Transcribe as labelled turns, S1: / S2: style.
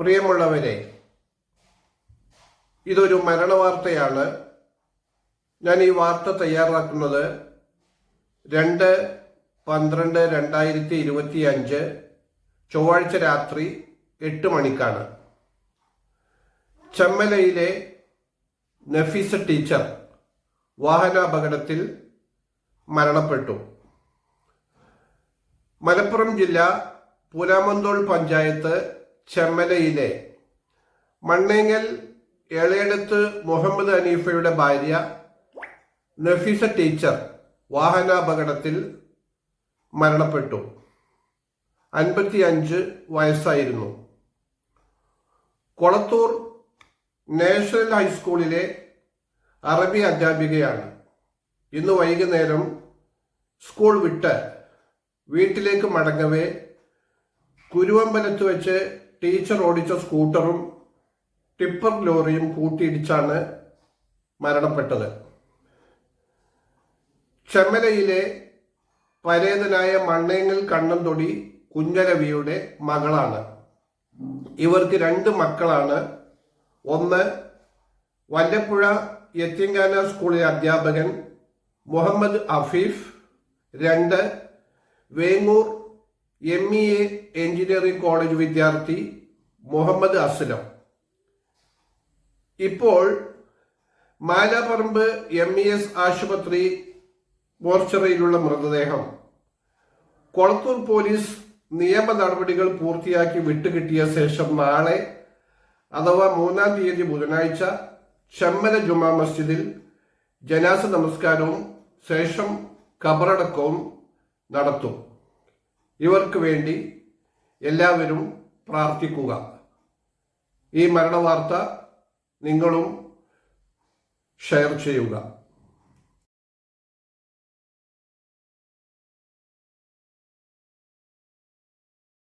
S1: പ്രിയമുള്ളവരെ ഇതൊരു മരണവാർത്തയാണ്. ഞാൻ ഈ വാർത്ത തയ്യാറാക്കുന്നത് രണ്ട് പന്ത്രണ്ട് രണ്ടായിരത്തി ഇരുപത്തി അഞ്ച് ചൊവ്വാഴ്ച രാത്രി എട്ട് മണിക്കാണ്. ചെമ്മലയിലെ നഫീസ ടീച്ചർ വാഹനാപകടത്തിൽ മരണപ്പെട്ടു. മലപ്പുറം ജില്ല പൂലാമന്തോൾ പഞ്ചായത്ത് ചെമ്മലയിലെ മണ്ണേങ്ങൽ ഏളയടത്ത് മുഹമ്മദ് അനീഫയുടെ ഭാര്യ നഫീസ ടീച്ചർ വാഹനാപകടത്തിൽ മരണപ്പെട്ടു. അൻപത്തിയഞ്ച് വയസ്സായിരുന്നു. കൊളത്തൂർ നാഷണൽ ഹൈസ്കൂളിലെ അറബി അധ്യാപികയാണ്. ഇന്ന് വൈകുന്നേരം സ്കൂൾ വിട്ട് വീട്ടിലേക്ക് മടങ്ങവേ കുരുവമ്പലത്ത് വെച്ച് ടീച്ചർ ഓടിച്ച സ്കൂട്ടറും ടിപ്പർ ലോറിയും കൂട്ടിയിടിച്ചാണ് മരണപ്പെട്ടത്. ചെമ്മലയിലെ പരേതനായ മണ്ണേങ്ങൽ കണ്ണന്തൊടി കുഞ്ഞരവിയുടെ മകളാണ്. ഇവർക്ക് രണ്ട് മക്കളാണ്. ഒന്ന് വല്ലപ്പുഴ യത്തിങ്കാന സ്കൂളിലെ അധ്യാപകൻ മുഹമ്മദ് അഫീഫ് രണ്ട് Vengoor M E A engineering college വിദ്യാർത്ഥി മുഹമ്മദ് അസ്ലം. ഇപ്പോൾ മാലാപറമ്പ് എം ഇ എസ് ആശുപത്രി മോർച്ചറിയിലുള്ള മൃതദേഹം. കൊളത്തൂർ പോലീസ് നിയമ നടപടികൾ പൂർത്തിയാക്കി വിട്ടുകിട്ടിയ ശേഷം നാളെ അഥവാ മൂന്നാം തീയതി ബുധനാഴ്ച ചെമ്മല ജുമാ മസ്ജിദിൽ ജനാസ നമസ്കാരവും ശേഷം ഖബറടക്കവും നടത്തും. ഇവർക്ക് വേണ്ടി എല്ലാവരും പ്രാർത്ഥിക്കുക. ഈ മരണവാർത്ത നിങ്ങളും ഷെയർ ചെയ്യുക.